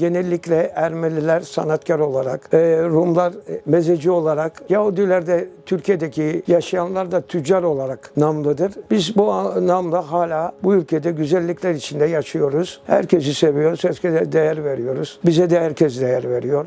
genellikle Ermeniler sanatkar olarak, e, Rumlar e, mezeci olarak, Yahudiler de Türkiye'deki yaşayanlar da tüccar olarak namlıdır. Biz bu namla hala bu ülkede güzellikler içinde yaşıyoruz. Herkesi seviyoruz, herkese değer veriyoruz. Bize de herkes değer veriyor.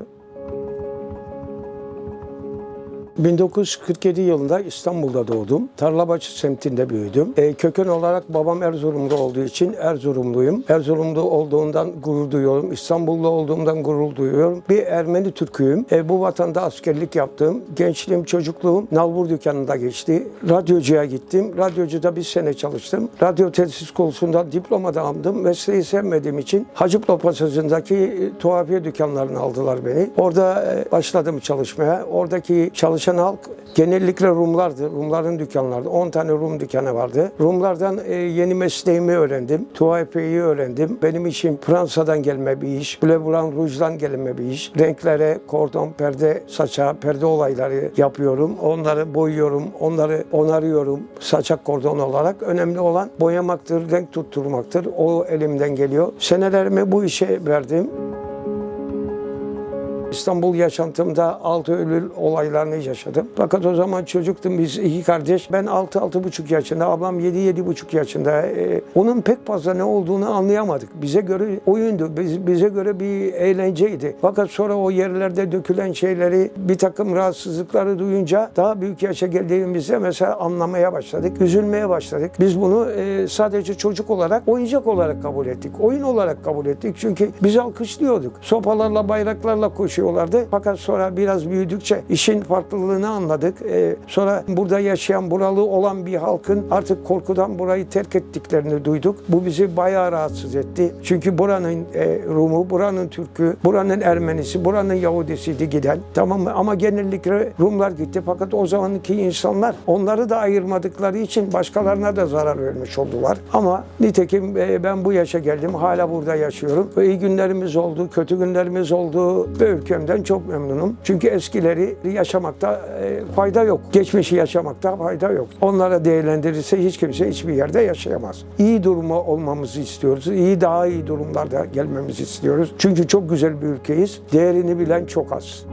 1947 yılında İstanbul'da doğdum. Tarlabaşı semtinde büyüdüm. E, köken olarak babam Erzurumlu olduğu için Erzurumluyum. Erzurumlu olduğundan gurur duyuyorum. İstanbullu olduğumdan gurur duyuyorum. Bir Ermeni Türküyüm. E, bu vatanda askerlik yaptım. Gençliğim, çocukluğum nalbur dükkanında geçti. Radyocuya gittim. Radyocuda bir sene çalıştım. Radyo tesis konusunda diploma da aldım. Mesleği sevmediğim için Hacıpla Pasajı'ndaki e, tuhafiye dükkanlarına aldılar beni. Orada e, başladım çalışmaya. Oradaki çalışan halk genellikle Rumlardı. Rumların dükkanlardı. 10 tane Rum dükkanı vardı. Rumlardan e, yeni mesleğimi öğrendim. Tuhafiyeyi öğrendim. Benim işim Fransa'dan gelme bir iş. Bleu Blanc Rouge'dan gelme bir iş. Renklere, kordon, perde, saça, perde olayları yapıyorum. Onları boyuyorum, onları onarıyorum saçak kordon olarak. Önemli olan boyamaktır, renk tutturmaktır. O elimden geliyor. Senelerimi bu işe verdim. İstanbul yaşantımda 6 Eylül olaylarını yaşadım. Fakat o zaman çocuktum biz iki kardeş. Ben 6-6,5 yaşında, ablam 7-7,5 yaşında. Ee, onun pek fazla ne olduğunu anlayamadık. Bize göre oyundu, biz, bize göre bir eğlenceydi. Fakat sonra o yerlerde dökülen şeyleri, bir takım rahatsızlıkları duyunca daha büyük yaşa geldiğimizde mesela anlamaya başladık, üzülmeye başladık. Biz bunu e, sadece çocuk olarak, oyuncak olarak kabul ettik. Oyun olarak kabul ettik. Çünkü biz alkışlıyorduk. Sopalarla, bayraklarla koşuyorlardı. Fakat sonra biraz büyüdükçe işin farklılığını anladık. Ee, sonra burada yaşayan, buralı olan bir halkın artık korkudan burayı terk ettiklerini duyduk. Bu bizi bayağı rahatsız etti. Çünkü buranın e, Rumu, buranın Türk'ü, buranın Ermenisi, buranın Yahudisiydi giden. Tamam mı? Ama genellikle Rumlar gitti. Fakat o zamanki insanlar onları da ayırmadıkları için başkalarına da zarar vermiş oldular. Ama nitekim e, ben bu yaşa geldim. Hala burada yaşıyorum. İyi günlerimiz oldu, kötü günlerimiz oldu. Ve ülkemden çok memnunum. Çünkü eskileri yaşamakta e, fayda yok. Geçmişi yaşamakta fayda yok. Onlara değerlendirirse hiç kimse hiçbir yerde yaşayamaz. İyi duruma olmamızı istiyoruz. İyi daha iyi durumlarda gelmemizi istiyoruz. Çünkü çok güzel bir ülkeyiz. Değerini bilen çok az.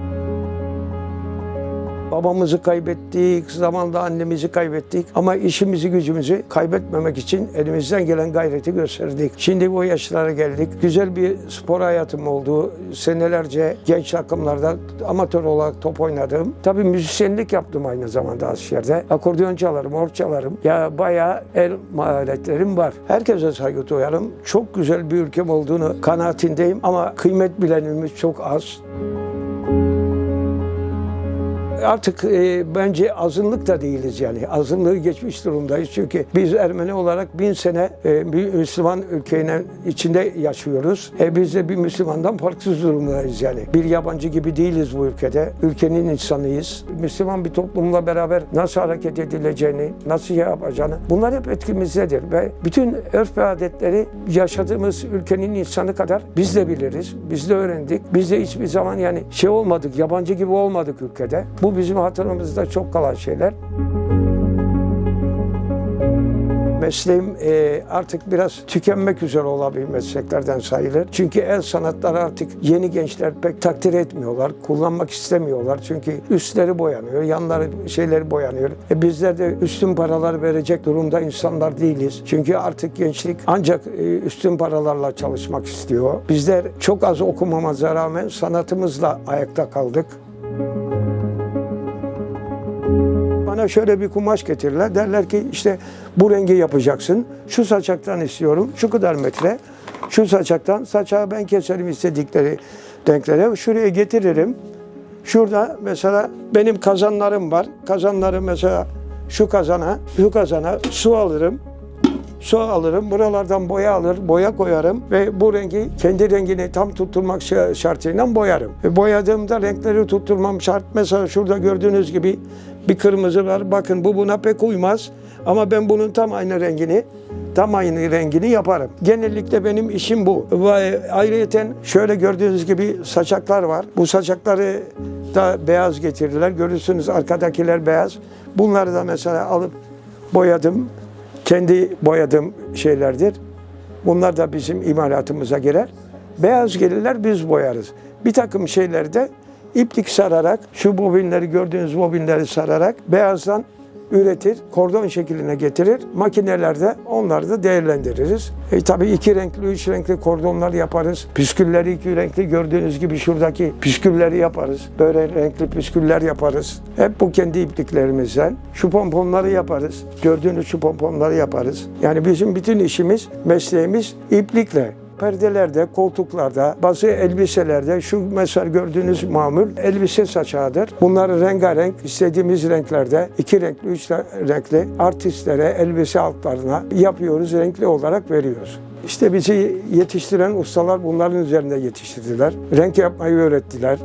Babamızı kaybettik, zamanla annemizi kaybettik ama işimizi gücümüzü kaybetmemek için elimizden gelen gayreti gösterdik. Şimdi bu yaşlara geldik. Güzel bir spor hayatım oldu. Senelerce genç takımlarda amatör olarak top oynadım. Tabii müzisyenlik yaptım aynı zamanda askerde. Akordeon çalarım, org çalarım. Ya bayağı el maharetlerim var. Herkese saygı duyarım. Çok güzel bir ülkem olduğunu kanaatindeyim ama kıymet bilenimiz çok az artık e, bence azınlık da değiliz yani. Azınlığı geçmiş durumdayız. Çünkü biz Ermeni olarak bin sene e, bir Müslüman ülkenin içinde yaşıyoruz. E, biz de bir Müslümandan farksız durumdayız yani. Bir yabancı gibi değiliz bu ülkede. Ülkenin insanıyız. Müslüman bir toplumla beraber nasıl hareket edileceğini, nasıl yapacağını bunlar hep etkimizdedir. Ve bütün örf ve adetleri yaşadığımız ülkenin insanı kadar biz de biliriz. Biz de öğrendik. Biz de hiçbir zaman yani şey olmadık, yabancı gibi olmadık ülkede. Bu bizim hatırımızda çok kalan şeyler. Mesleğim e, artık biraz tükenmek üzere olan bir mesleklerden sayılır. Çünkü el sanatları artık yeni gençler pek takdir etmiyorlar, kullanmak istemiyorlar. Çünkü üstleri boyanıyor, yanları şeyleri boyanıyor. E, bizler de üstün paralar verecek durumda insanlar değiliz. Çünkü artık gençlik ancak e, üstün paralarla çalışmak istiyor. Bizler çok az okumamıza rağmen sanatımızla ayakta kaldık. Bana şöyle bir kumaş getirirler. Derler ki işte bu rengi yapacaksın. Şu saçaktan istiyorum. Şu kadar metre. Şu saçaktan. Saçağı ben keserim istedikleri renklere. Şuraya getiririm. Şurada mesela benim kazanlarım var. Kazanları mesela şu kazana, şu kazana su alırım. Su alırım, buralardan boya alır, boya koyarım ve bu rengi kendi rengini tam tutturmak şa- şartıyla boyarım. E, boyadığımda renkleri tutturmam şart. Mesela şurada gördüğünüz gibi bir kırmızı var. Bakın bu buna pek uymaz ama ben bunun tam aynı rengini tam aynı rengini yaparım. Genellikle benim işim bu. Ve ayrıyeten şöyle gördüğünüz gibi saçaklar var. Bu saçakları da beyaz getirirler. Görürsünüz arkadakiler beyaz. Bunları da mesela alıp boyadım kendi boyadığım şeylerdir. Bunlar da bizim imalatımıza girer. Beyaz gelirler biz boyarız. Bir takım şeylerde iplik sararak, şu bobinleri gördüğünüz bobinleri sararak beyazdan üretir, kordon şekline getirir. Makinelerde onları da değerlendiririz. E, tabii iki renkli, üç renkli kordonlar yaparız. Püskülleri iki renkli gördüğünüz gibi şuradaki püskülleri yaparız. Böyle renkli püsküller yaparız. Hep bu kendi ipliklerimizden. Şu pomponları yaparız. Gördüğünüz şu pomponları yaparız. Yani bizim bütün işimiz, mesleğimiz iplikle perdelerde, koltuklarda, bazı elbiselerde şu mesela gördüğünüz mamul elbise saçağıdır. Bunları rengarenk istediğimiz renklerde iki renkli, üç renkli artistlere, elbise altlarına yapıyoruz, renkli olarak veriyoruz. İşte bizi yetiştiren ustalar bunların üzerinde yetiştirdiler. Renk yapmayı öğrettiler.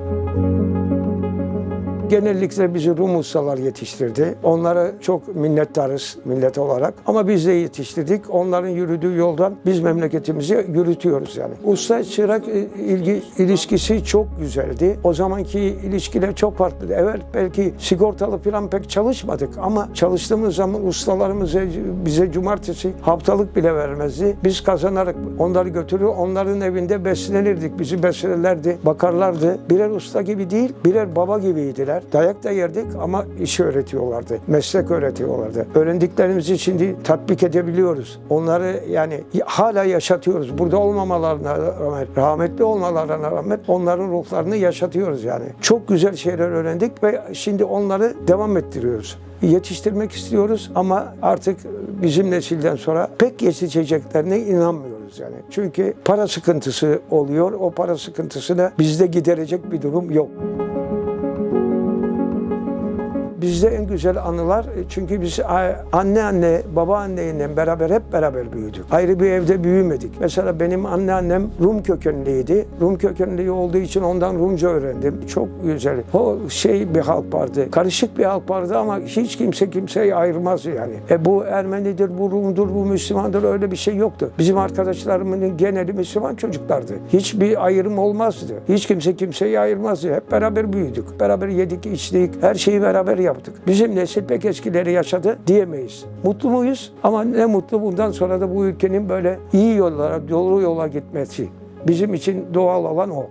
Genellikle bizi Rum ustalar yetiştirdi. Onlara çok minnettarız millet olarak. Ama biz de yetiştirdik. Onların yürüdüğü yoldan biz memleketimizi yürütüyoruz yani. Usta çırak e, ilgi ilişkisi çok güzeldi. O zamanki ilişkiler çok farklıydı. Evet belki sigortalı falan pek çalışmadık ama çalıştığımız zaman ustalarımız bize cumartesi haftalık bile vermezdi. Biz kazanarak onları götürür, onların evinde beslenirdik. Bizi beslerlerdi, bakarlardı. Birer usta gibi değil, birer baba gibiydiler. Dayak da yerdik ama işi öğretiyorlardı. Meslek öğretiyorlardı. Öğrendiklerimizi şimdi tatbik edebiliyoruz. Onları yani hala yaşatıyoruz. Burada olmamalarına rağmen, rahmetli olmalarına rağmen onların ruhlarını yaşatıyoruz yani. Çok güzel şeyler öğrendik ve şimdi onları devam ettiriyoruz yetiştirmek istiyoruz ama artık bizim nesilden sonra pek yetişeceklerine inanmıyoruz yani. Çünkü para sıkıntısı oluyor. O para sıkıntısını bizde giderecek bir durum yok. Bizde en güzel anılar e, çünkü biz anne anne baba anneyle beraber hep beraber büyüdük. Ayrı bir evde büyümedik. Mesela benim anneannem Rum kökenliydi. Rum kökenli olduğu için ondan Rumca öğrendim. Çok güzel. O şey bir halk vardı. Karışık bir halk vardı ama hiç kimse kimseyi ayırmaz yani. E bu Ermenidir, bu Rum'dur, bu Müslümandır öyle bir şey yoktu. Bizim arkadaşlarımın geneli Müslüman çocuklardı. Hiçbir ayrım olmazdı. Hiç kimse kimseyi ayırmazdı. Hep beraber büyüdük. Beraber yedik, içtik. Her şeyi beraber yaptık. Bizim nesil pek eskileri yaşadı diyemeyiz. Mutlu muyuz? Ama ne mutlu bundan sonra da bu ülkenin böyle iyi yollara, doğru yola gitmesi. Bizim için doğal olan o.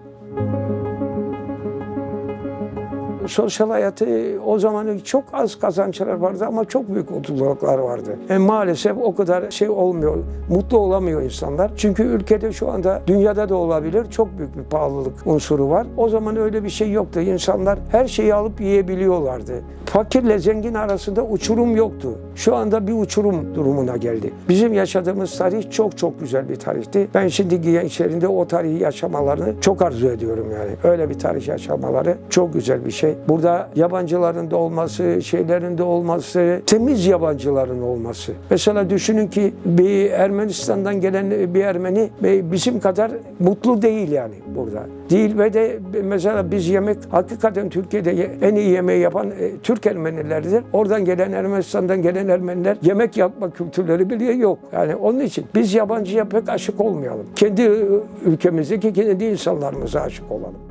Sosyal hayatı o zaman çok az kazançlar vardı ama çok büyük mutluluklar vardı. E maalesef o kadar şey olmuyor, mutlu olamıyor insanlar. Çünkü ülkede şu anda dünyada da olabilir çok büyük bir pahalılık unsuru var. O zaman öyle bir şey yoktu. İnsanlar her şeyi alıp yiyebiliyorlardı. Fakirle zengin arasında uçurum yoktu. Şu anda bir uçurum durumuna geldi. Bizim yaşadığımız tarih çok çok güzel bir tarihti. Ben şimdi gençlerinde o tarihi yaşamalarını çok arzu ediyorum yani. Öyle bir tarih yaşamaları çok güzel bir şey. Burada yabancıların da olması, şeylerin de olması, temiz yabancıların olması. Mesela düşünün ki bir Ermenistan'dan gelen bir Ermeni bizim kadar mutlu değil yani burada. Değil ve de mesela biz yemek hakikaten Türkiye'de en iyi yemeği yapan e, Türk Ermenilerdir. Oradan gelen Ermenistan'dan gelen Ermeniler yemek yapma kültürleri bile yok. Yani onun için biz yabancıya pek aşık olmayalım. Kendi ülkemizdeki kendi insanlarımıza aşık olalım.